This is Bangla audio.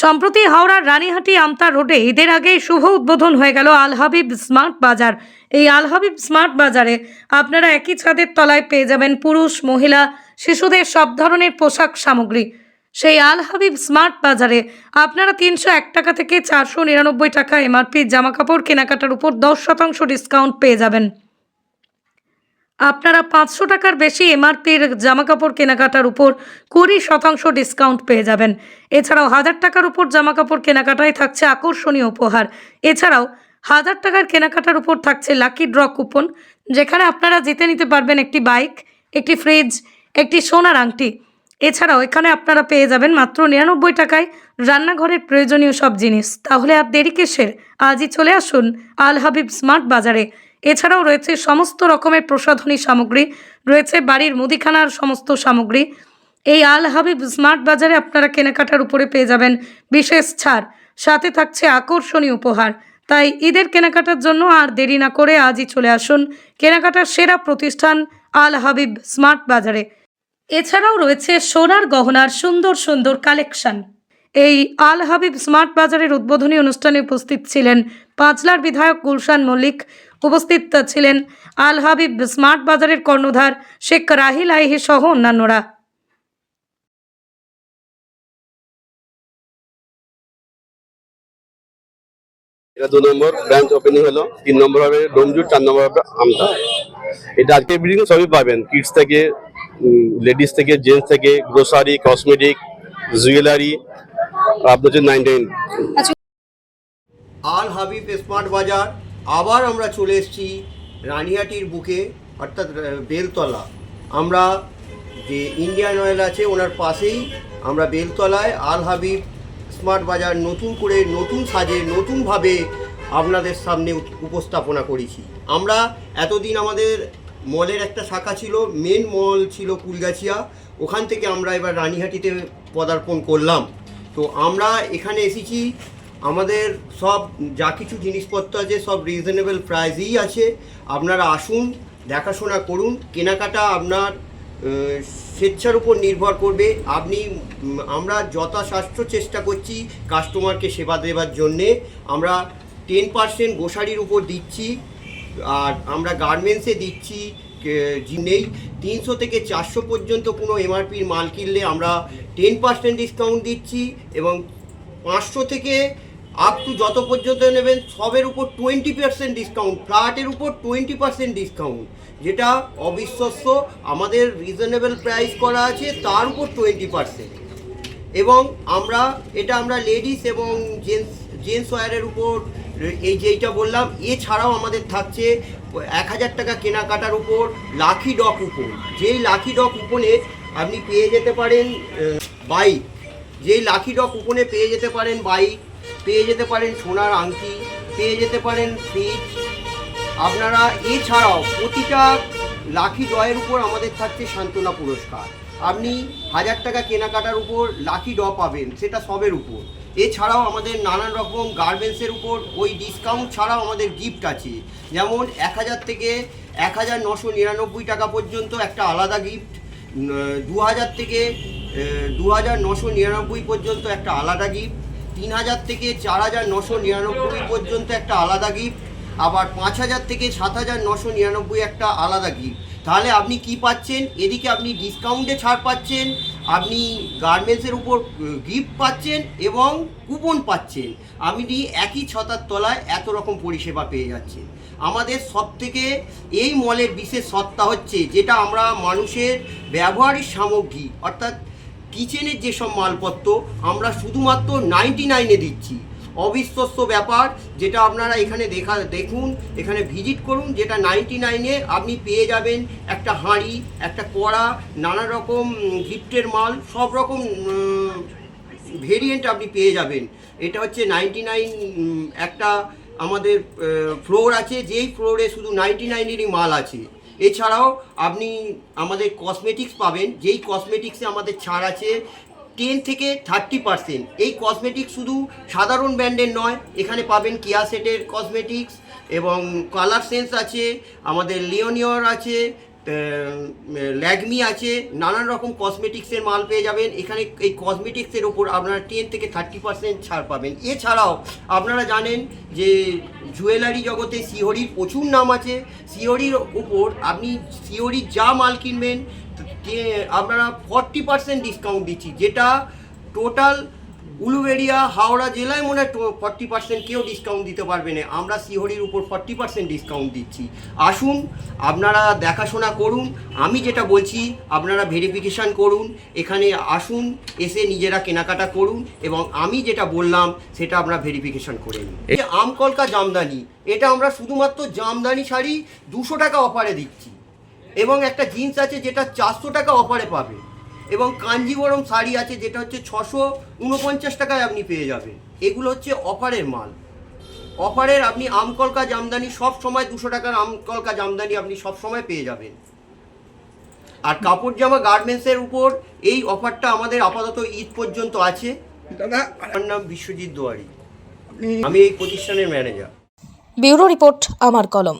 সম্প্রতি হাওড়ার রানীহাটি আমতা রোডে ঈদের আগে শুভ উদ্বোধন হয়ে গেল আল হাবিব স্মার্ট বাজার। এই আল হাবিব স্মার্ট বাজারে আপনারা একই ছাদের তলায় পেয়ে যাবেন পুরুষ, মহিলা, শিশুদের সব ধরনের পোশাক সামগ্রী। সেই আল হাবিব স্মার্ট বাজারে আপনারা তিনশো এক টাকা থেকে চারশো নিরানব্বই টাকা এমআরপি জামাকাপড় কেনাকাটার উপর দশ শতাংশ ডিসকাউন্ট পেয়ে যাবেন। আপনারা পাঁচশো টাকার বেশি এমআরপির জামাকাপড় কেনাকাটার উপর কুড়ি শতাংশ ডিসকাউন্ট পেয়ে যাবেন। এছাড়াও হাজার টাকার উপর জামাকাপড় কেনাকাটায় থাকছে আকর্ষণীয় উপহার। এছাড়াও হাজার টাকার কেনাকাটার উপর থাকছে লাকি ড্র কুপন, যেখানে আপনারা জিতে নিতে পারবেন একটি বাইক, একটি ফ্রিজ, একটি সোনার আংটি। এছাড়াও এখানে আপনারা পেয়ে যাবেন মাত্র নিরানব্বই টাকায় রান্নাঘরের প্রয়োজনীয় সব জিনিস। তাহলে আর দেরি কেসের? আজই চলে আসুন আল হাবিব স্মার্ট বাজারে। এছাড়াও রয়েছে সমস্ত রকমের প্রসাধনী সামগ্রী, রয়েছে বাড়ির মুদিখানার সমস্ত সামগ্রী। এই আল হাবিব স্মার্ট বাজারে আপনারা কেনাকাটার উপরে পেয়ে যাবেন বিশেষ ছাড়। সাথে থাকছে আকর্ষণীয় উপহার। তাই ঈদের কেনাকাটার জন্য আর দেরি না করে আজই চলে আসুন কেনাকাটার সেরা প্রতিষ্ঠান আল হাবিব স্মার্ট বাজারে। এছাড়াও রয়েছে সোনার গহনার সুন্দর সুন্দর কালেকশন। এই আল হাবিব স্মার্ট বাজারের উদ্বোধনী অনুষ্ঠানে উপস্থিত ছিলেন পাঁচলার বিধায়ক গুলশান মল্লিক। উপস্থিত ছিলেন আল হাবিব স্মার্ট বাজারের কর্ণধার শেখ রাহিল আইহি সহ অন্যান্যরা। এটা দু নম্বর ব্রাঞ্চ ওপেনিং হলো, তিন নম্বর হবে ডোমজুর চার নম্বর হবে আমতা। এটা আজকে বিল্ডিং সবই পাবেন কিডস থেকে লেডিস থেকে জেন্টস থেকে grocery cosmetic jewellery nine Al Habib Smart Bazaar আবার আমরা চলে এসেছি রানিহাটির বুকে অর্থাৎ বেলতলা। আমরা যে ইন্ডিয়ান অয়েল আছে ওনার পাশেই আমরা বেলতলায় আল হাবিব স্মার্ট বাজার নতুন করে নতুন সাজে নতুনভাবে আপনাদের সামনে উপস্থাপনা করেছি। আমরা এতদিন আমাদের মলের একটা শাখা ছিল মেন মল ছিল কুলগাছিয়া। ওখান থেকে আমরা এবার রানিহাটিতে পদার্পণ করলাম। তো আমরা এখানে এসেছি। আমাদের সব যা কিছু জিনিসপত্র আছে, সব রিজনেবল প্রাইসেই আছে। আপনারা আসুন, দেখাশোনা করুন। কেনাকাটা আপনার স্বেচ্ছার উপর নির্ভর করবে। আপনি আমরা যথাসাধ্য চেষ্টা করছি কাস্টমারকে সেবা দেওয়ার জন্যে। আমরা টেন পার্সেন্ট গোসারির উপর দিচ্ছি, আর আমরা গার্মেন্টসে দিচ্ছি। নেই। তিনশো থেকে চারশো পর্যন্ত কোনো এমআরপির মাল কিনলে আমরা টেন পার্সেন্ট ডিসকাউন্ট দিচ্ছি এবং পাঁচশো থেকে আপ টু যত পর্যন্ত নেবেন সবের উপর টোয়েন্টি পার্সেন্ট ডিসকাউন্ট ফ্ল্যাটের উপর টোয়েন্টি পার্সেন্ট ডিসকাউন্ট যেটা অবিশ্বাস্য। আমাদের রিজনেবল প্রাইস করা আছে, তার উপর টোয়েন্টি পার্সেন্ট এবং আমরা, এটা আমরা লেডিস এবং জেন্টস জেন্টস ওয়ারের উপর, এই যেইটা বললাম, এছাড়াও আমাদের থাকছে এক হাজার টাকা কেনাকাটার উপর লাখি ডক উপর যেই লাখি ডক উপনে আপনি পেয়ে যেতে পারেন বাইক। যেই লাখি ডক উপনে পেয়ে যেতে পারেন বাইক, পেয়ে যেতে পারেন সোনার আংটি, পেয়ে যেতে পারেন ফ্রিজ। আপনারা এছাড়াও প্রতিটা লাখি ডয়ের উপর আমাদের থাকছে সান্ত্বনা পুরস্কার। আপনি হাজার টাকা কেনাকাটার উপর লাখি ড পাবেন, সেটা সবের উপর। এছাড়াও আমাদের নানান রকম গার্মেন্টসের উপর ওই ডিসকাউন্ট ছাড়াও আমাদের গিফট আছে। যেমন এক হাজার থেকে এক হাজার নশো নিরানব্বই টাকা পর্যন্ত একটা আলাদা গিফট দু হাজার থেকে দু হাজার নশো নিরানব্বই পর্যন্ত একটা আলাদা গিফট তিন হাজার থেকে চার হাজার নশো নিরানব্বই পর্যন্ত একটা আলাদা গিফট আবার পাঁচ হাজার থেকে সাত হাজার নশো নিরানব্বই একটা আলাদা গিফট তাহলে আপনি কি পাচ্ছেন? এদিকে আপনি ডিসকাউন্টে ছাড় পাচ্ছেন আপনি গার্মেন্টসের উপর গিফট পাচ্ছেন এবং কুপন পাচ্ছেন। আপনি একই ছতার তলায় এত রকম পরিষেবা পেয়ে যাচ্ছেন আমাদের সব থেকে এই মলের বিশেষ সত্তা হচ্ছে যেটা আমরা মানুষের ব্যবহারিক সামগ্রী, অর্থাৎ কিচেনের যেসব মালপত্র আমরা শুধুমাত্র নাইনটি নাইনে দিচ্ছি। অবিশ্বস্ত ব্যাপার, যেটা আপনারা এখানে দেখা, দেখুন, এখানে ভিজিট করুন, যেটা নাইনটি নাইনে আপনি পেয়ে যাবেন একটা হাঁড়ি, একটা কড়া, নানা রকম গিফটের মাল, সব রকম ভেরিয়েন্ট আপনি পেয়ে যাবেন। এটা হচ্ছে নাইনটি নাইন একটা আমাদের ফ্লোর আছে, যেই ফ্লোরে শুধু নাইনটি নাইনেরই মাল আছে। এছাড়াও আপনি আমাদের কসমেটিক্স পাবেন, যেই কসমেটিক্সে আমাদের ছাড় আছে টেন থেকে থার্টি পার্সেন্ট। এই কসমেটিক্স শুধু সাধারণ ব্র্যান্ডের নয়, এখানে পাবেন কিয়া সেটের কসমেটিক্স এবং কালার সেন্স আছে, আমাদের লিওনিয়র আছে ল্যাগমি আছে, নানান রকম কসমেটিক্সের মাল পেয়ে যাবেন। এখানে এই কসমেটিক্সের ওপর আপনারা টেন থেকে থার্টি পার্সেন্ট ছাড় পাবেন। এছাড়াও আপনারা জানেন যে জুয়েলারি জগতে সিওরির প্রচুর নাম আছে। সিওরির ওপর আপনি সিওরির যা মাল কিনবেন তে- আপনারা ফর্টি পার্সেন্ট ডিসকাউন্ট দিচ্ছি, যেটা টোটাল উলুবেড়িয়া, হাওড়া জেলায় মনে হয় ফর্টি পার্সেন্ট কেউ ডিসকাউন্ট দিতে পারবে না। আমরা সিহরির উপর ফর্টি পার্সেন্ট ডিসকাউন্ট দিচ্ছি। আসুন, আপনারা দেখাশোনা করুন। আমি যেটা বলছি, আপনারা ভেরিফিকেশান করুন। এখানে আসুন, এসে নিজেরা কেনাকাটা করুন এবং আমি যেটা বললাম, সেটা আপনারা ভেরিফিকেশান করে নিন আমকলকা জামদানি, এটা আমরা শুধুমাত্র জামদানি শাড়ি দুশো টাকা অফারে দিচ্ছি। এবং একটা জিন্স আছে যেটা চারশো টাকা অফারে পাবে। এবং কাঞ্জিবরম শাড়ি আছে যেটা হচ্ছে ছশো উনপঞ্চাশ টাকায় আপনি পেয়ে যাবেন। এগুলো হচ্ছে অফারের মাল। অফারের আপনি আমকলকা জামদানি সব সময় দুশো টাকার আমকলকা জামদানি আপনি সব সময় পেয়ে যাবেন। আর কাপড় জামা গার্মেন্টসের উপর এই অফারটা আমাদের আপাতত ঈদ পর্যন্ত আছে। দাদা আমার নাম বিশ্বজিৎ দুয়ারি। আমি এই প্রতিষ্ঠানের ম্যানেজার ব্যুরো রিপোর্ট আমার কলম।